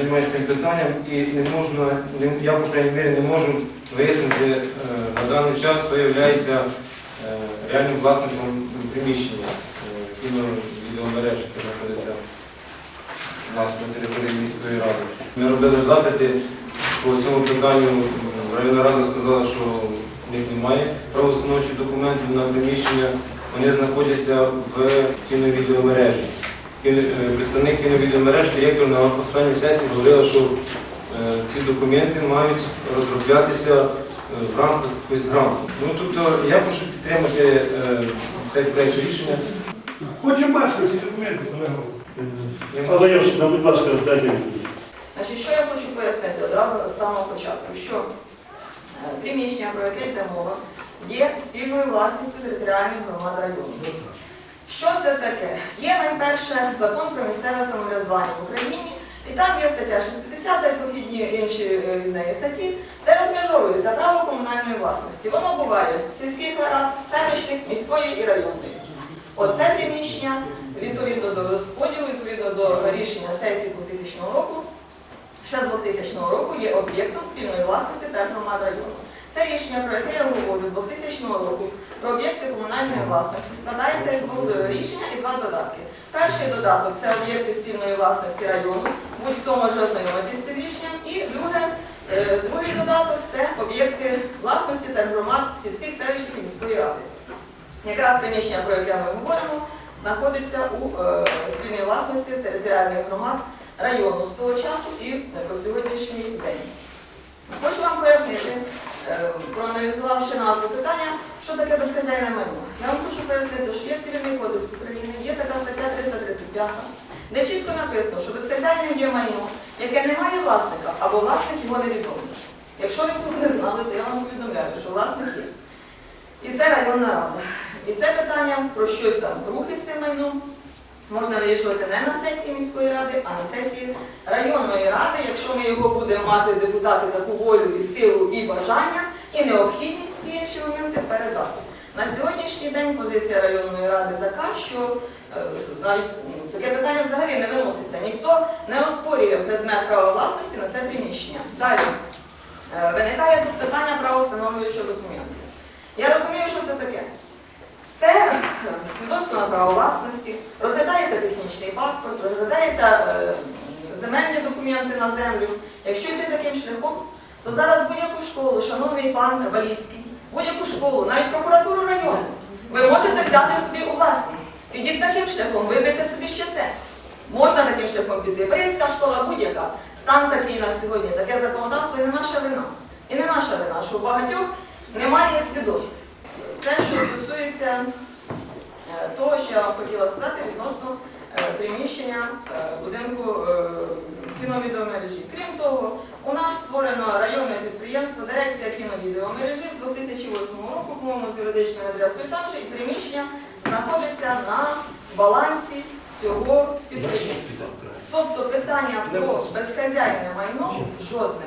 займаюся цим питанням і не можна, я, по крайній мірі, не можу вияснити е, на даний час, хто є е, реальним власником приміщення е, кіновідеомережі, яке знаходиться у нас на території міської ради. Ми робили запити по цьому питанню. Районна рада сказала, що в них немає правоустановчих документів на приміщення. Вони знаходяться в кіновідеомережі. Е, Представник кіновідеомереж, директор на останній сесії говорила, що е, ці документи мають розроблятися е, в рамках якоїсь гранту. Ну тобто я прошу підтримати цей проект рішення. Хочемо бачити ці документи. Але я ж, будь ласка, дайте. Значить, що я хочу пояснити одразу з самого початку, що приміщення, про яке йде мова, є спільною власністю територіальних громад району. Що це таке? Є найперше закон про місцеве самоврядування в Україні, і там є стаття 60 і похідні інші від неї статті, де розмежовується право комунальної власності. Воно буває сільських рад, селищних, міської і районної. Оце приміщення відповідно до розподілу, відповідно до рішення сесії 2000 року, ще з 2000 року є об'єктом спільної власності та громад району. Це рішення, про яке я говорю 2000 року про об'єкти комунальної власності складається із двох рішення і два додатки. Перший додаток це об'єкти спільної власності району, будь-хто може ознайомитися з цим рішенням. І друге, е, другий додаток це об'єкти власності та громад сільських селищних міської ради. Якраз приміщення, про яке ми говоримо, знаходиться у е, спільній власності територіальних громад району з того часу і е, по сьогоднішній день. Хочу вам пояснити, проаналізувавши назву питання, що таке безхазяйне майно. Я вам хочу пояснити, що є цивільний кодекс України, є така стаття 335, де чітко написано, що безхазяйним є майно, яке не має власника, або власник його невідомий. Якщо ви цього не знали, то я вам повідомляю, що власник є. І це районна рада. І це питання про щось там рухи з цим майном можна вирішувати не на сесії міської ради, а на сесії районної ради, якщо ми його будемо мати депутати таку волю і силу і бажання, і необхідність всі інші моменти передати. На сьогоднішній день позиція районної ради така, що е, навіть таке питання взагалі не виноситься. Ніхто не оспорює предмет права власності на це приміщення. Далі е, виникає тут питання правоустановлюючого документу. Я розумію, що це таке. Свідоцтво на право власності, розглядається технічний паспорт, розглядаються е, земельні документи на землю. Якщо йти таким шляхом, то зараз будь-яку школу, шановний пан Валіцький, будь-яку школу, навіть прокуратуру району, ви можете взяти собі у власність. Підіть таким шляхом, виберіть собі ще це. Можна таким шляхом піти. Українська школа будь-яка. Стан такий на сьогодні, таке законодавство і не наша вина. І не наша вина, що у багатьох немає свідоцтв. Це що стосується того, що я вам хотіла сказати відносно е, приміщення е, будинку е, кіновідеомережі. Крім того, у нас створено районне підприємство Дирекція кіновідеомережі з 2008 року, по-моєму, з юридичною адресою там же, і приміщення знаходиться на балансі цього підприємства. Тобто питання про безхазяйне майно жодне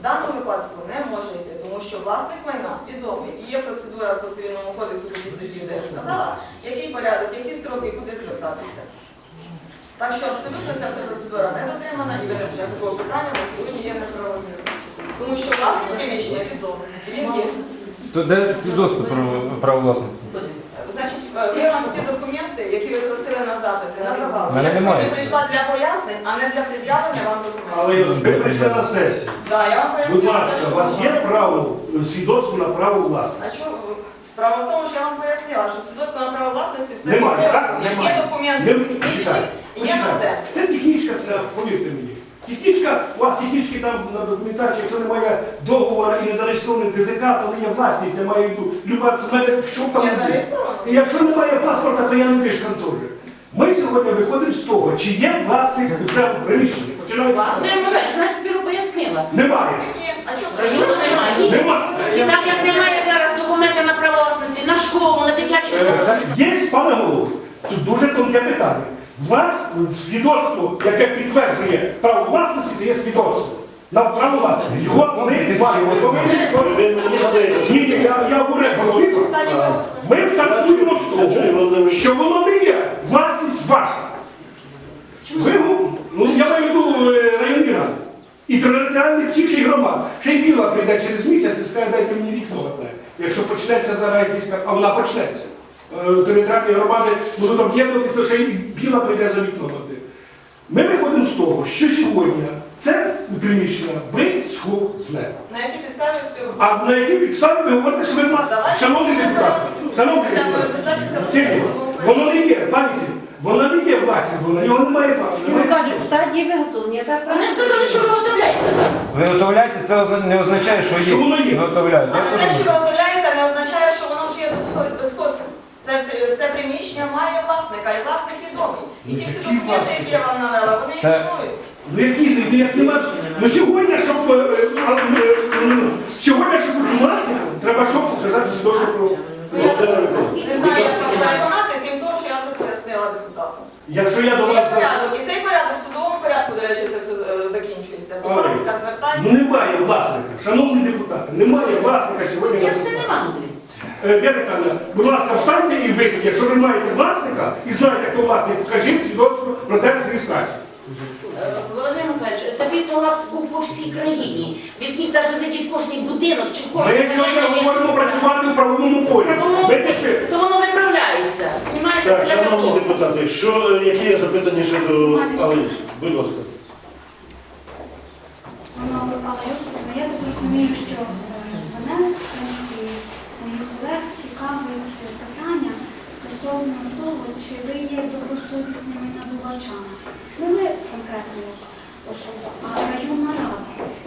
в даному випадку не може йти, тому що власник майна відомий. І є процедура по цивільному кодексу, тоді де я сказала, який порядок, які строки куди звертатися. Так що абсолютно ця вся процедура не дотримана і винесення такого питання на сьогодні є неправомірним. Тому що власник приміщення відомий, він є. То де свідоцтво про право власності? Е, є вам всі документи, які ви просили на запити, надавали. Мене Я немає. сьогодні прийшла для пояснень, а не для пред'явлення вам документів. Але ви прийшли на сесію. Да, я вам поясню, Будь ласка, у вас є право, е, свідоцтво на право власності? А чому? Справа в тому, що я вам пояснила, що свідоцтво на право власності в Немає, так? є документи Не- технічні, почекайте, є на це. Це технічка, це, повірте мені. Технічка, у вас технічки там на документації, якщо немає договору і не зареєстрований ДЗК, то не є власність, немає йду. Люба, це мене що там Я зареєстрована. І якщо немає паспорта, то я не дишкан теж. Ми сьогодні виходимо з того, чи є власник у цьому приміщенні. Починається. з того. Миколаївич, вона ж тобі пояснила. Немає. А що ж немає? Немає. І так як немає зараз документа на право власності, на школу, на дитячий Е, значить, Є, пане голову, це дуже тонке питання. Влас, свідоцтво, яке підтверджує право власності, це є свідоцтво. На право власності. Його мені задаєте. Ні, я, я говорю, випадок. Ми стартуємо з того, що воно не є власність ваша. Ви, ну, я маю в виду е, районні І територіальних всіх ще громад. Ще й біла прийде через місяць і скаже, дайте мені вікно одне. Якщо почнеться зараз якісь, а вона почнеться. Е, Територіальні громади будуть об'єднувати, то ще й біла прийде за вікно одне. Ми виходимо з того, що сьогодні це приміщення безхозне. На якій підставі цього? А на якій підставі ви говорите, що ви маєте? Шановні депутати, шановні депутати, воно не є, пані воно не є власність, воно його немає. І ви кажете, в стадії виготовлення, так? Вони сказали, що виготовляєте. Виготовляється, це не означає, що Що воно є? є. Виготовляється. Але те, що виготовляється, не означає, що воно вже є це приміщення має власника, і власник відомий. І ті всі документи, які я вам навела, вони існують. Ну які, ну як нема. Ну сьогодні, щоб е, е, е, ну, сьогодні, щоб бути власником, треба що показати свідоцтво про. Ну, Не знаю, як вас переконати, крім того, що я вже пояснила депутатам. Якщо я до Є вас. порядок, і цей порядок в судовому порядку, до речі, це все е, закінчується. Будь ласка, Ну немає власника, шановні депутати, немає власника сьогодні на Як це Андрій? Е, будь ласка, встаньте і ви, якщо ви маєте власника і знаєте, хто власник, покажіть свідоцтво про держреєстрацію. Е, Володимир Миколаївич, такий колапс був по всій країні. Візьміть навіть зайдіть кожний будинок чи кожен. Ми сьогодні говоримо працювати у правовому полі. Правовому Ви полі. підтримуєте. то воно виправляється. Понімаєте, Так, це шановні депутати, що, е, які є запитання щодо Алині? Будь ласка. Воно але Йосипівна, я так розумію, що е, мене, в принципі, моїх колег цікавить питання стосовно того, чи ви є добросовісними набувачами. Не ми конкретно особа, а районна рада.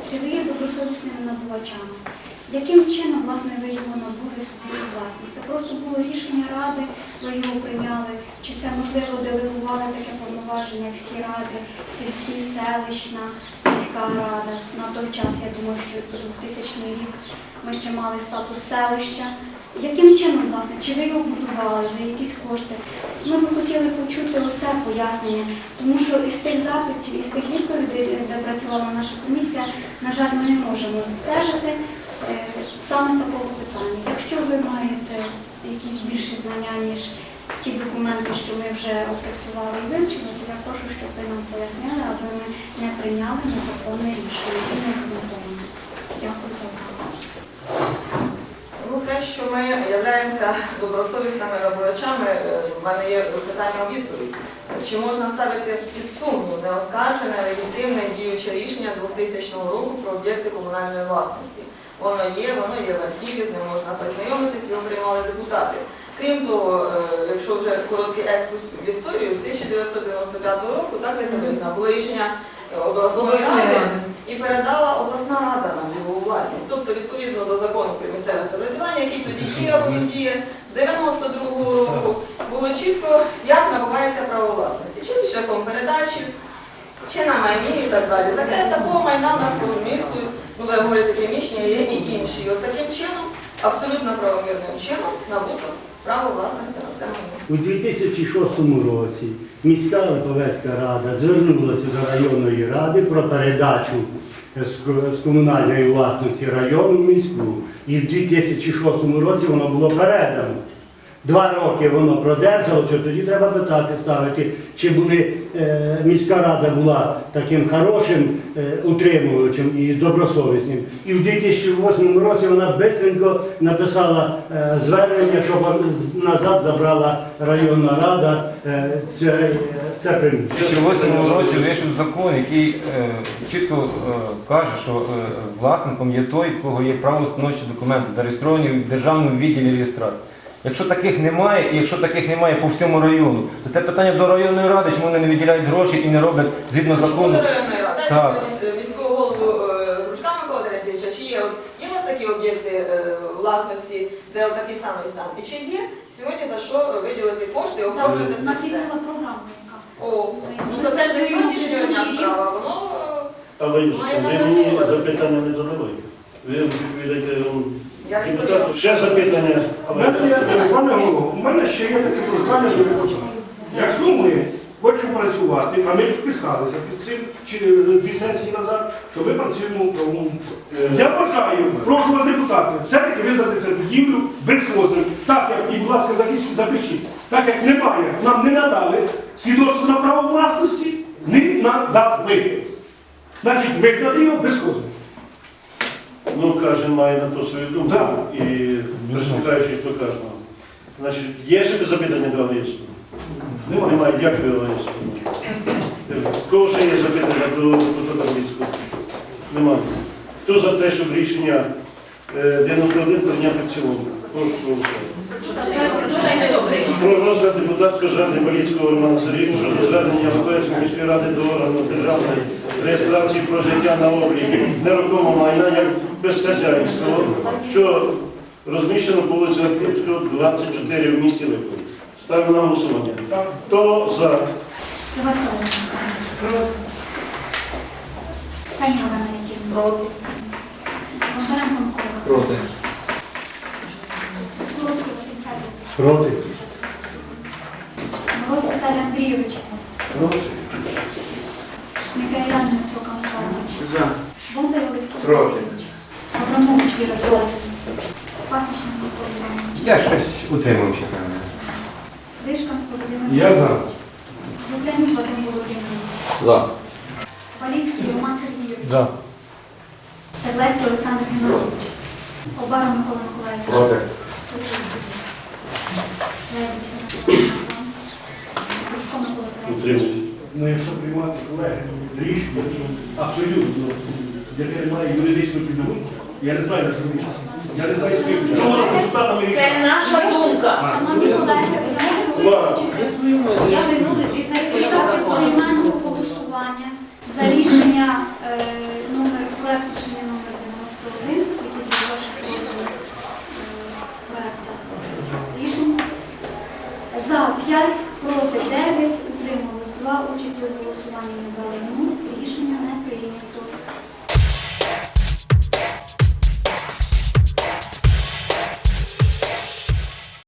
Чи ви є добросовісними набувачами? Яким чином, власне, ви його набули собі у власність? Це просто було рішення ради, ви його прийняли, чи це, можливо, делегували таке повноваження всі ради, сільські, селищна, міська рада. На той час, я думаю, що 2000 рік ми ще мали статус селища. Яким чином, власне, чи ви його будували за якісь кошти? Ми б хотіли почути оце пояснення, тому що із тих запитів, із тих відповідей, де працювала наша комісія, на жаль, ми не можемо відстежити е, саме такого питання. Якщо ви маєте якісь більші знання, ніж ті документи, що ми вже опрацювали і вивчили, то я прошу, щоб ви нам пояснили, аби ми не прийняли незаконне рішення і не обґрунтоване. Дякую за увагу. Ну, те, що ми являємося добросовісними набувачами, е, в мене є питання у відповідь. Чи можна ставити під сумнів неоскаржене, легітимне діюче рішення 2000 року про об'єкти комунальної власності? Воно є, воно є в архіві, з ним можна познайомитись, його приймали депутати. Крім того, е, якщо вже короткий екскурс в історію, з 1995 року так не записано, було рішення е, обласної ради і передала обласна рада нам його у власність. Тобто, відповідно до закону про місцеве самоврядування, який тоді діяв, він діє, з 92-го року було чітко, як набувається право власності, чи шляхом передачі, чи на майні і так далі. Таке такого майна в нас по місту, нове говорити приміщення є і інші. І от таким чином, абсолютно правомірним чином, набуто право власності на це майно. У 2006 році міська Липовецька рада звернулася до районної ради про передачу з комунальної власності району міську. І в 2006 році воно було передано. Два роки воно продержалося, тоді треба питати, ставити, чи були, е, міська рада була таким хорошим е, утримувачем і добросовісним. І в 2008 році вона бистренько написала е, звернення, щоб назад забрала районна рада е, це, це У 2008 році вийшов закон, який е, чітко е, каже, що е, власником є той, в кого є право встановчі документи, зареєстровані в державному відділі реєстрації. Якщо таких немає, і якщо таких немає по всьому району, то це питання до районної ради, чому вони не виділяють гроші і не роблять згідно закону. Районної ради. Так. міського голову е, Грушка Микола Терентьєвича, чи є, от, є у вас такі об'єкти е, власності, де от такий самий стан? І чи є сьогодні за що виділити кошти оформити У нас це є ціла програма. О, ну то це ж не сьогоднішнього дня справа, воно е, Але ви мені запитання не задавайте. Ви відповідаєте депутату. Ще запитання. Пане голово, у мене ще є таке прохання до депутатів. Якщо ми хочемо працювати, а ми підписалися під цим чи, дві сесії назад, що ми працюємо у правовому полі. Я вважаю, прошу вас, депутати, все-таки визнати це будівлю безхозним. Так як, і, будь ласка, запишіть, запишіть. Так як немає, нам не надали свідоцтво на право власності, не надали. Значить, визнати його безхозним. Ну, кожен має на то свою думку. Да. І прислухаючись до кожного. Значить, є ще запитання до Олега? Немає. Немає. Дякую, Олег. В Кого ще є запитання до депутата Блицького? Немає. Хто за те, щоб рішення е, 91 прийняти в цілому? Прошу голосувати. Про розгляд депутатського звернення Боліцького Романа Сергійовича щодо звернення Європейської міської ради до органу державної реєстрації про взяття на облік нерухомого майна як безхазяїнського, що розміщено по вулиці Архівського, 24 в місті Липові. Ставлю на голосування. Хто за? Саніва Проти. Проти. Солодкий Проти. Мороз Віталій Андрійович. Проти. Миколян Дмитро Константович. За. Бондар Олексій Проти. Микола Я щось утримався, певно. Дишка Володимир. Я за. Луклянюк Вадим Володимирович. За. Валіцький Роман Сергійович. За. Теглецький Олександр Геннадійович. Обаров Микола Миколаївич. Проти. Левич Микола Миколаївич. Ну, якщо приймати колеги рішення абсолютно, яке має юридичну підтримку, я не знаю, що рішення. Я не знаю. Що результатами Це наша думка. Шановні колеги, ви знаєте, Увага! Я дві сесії поіменного голосування за рішення е, номер проект рішення номер 91, який був ваш проект рішення. За 5, проти 9, утрималось 2, участі у голосуванні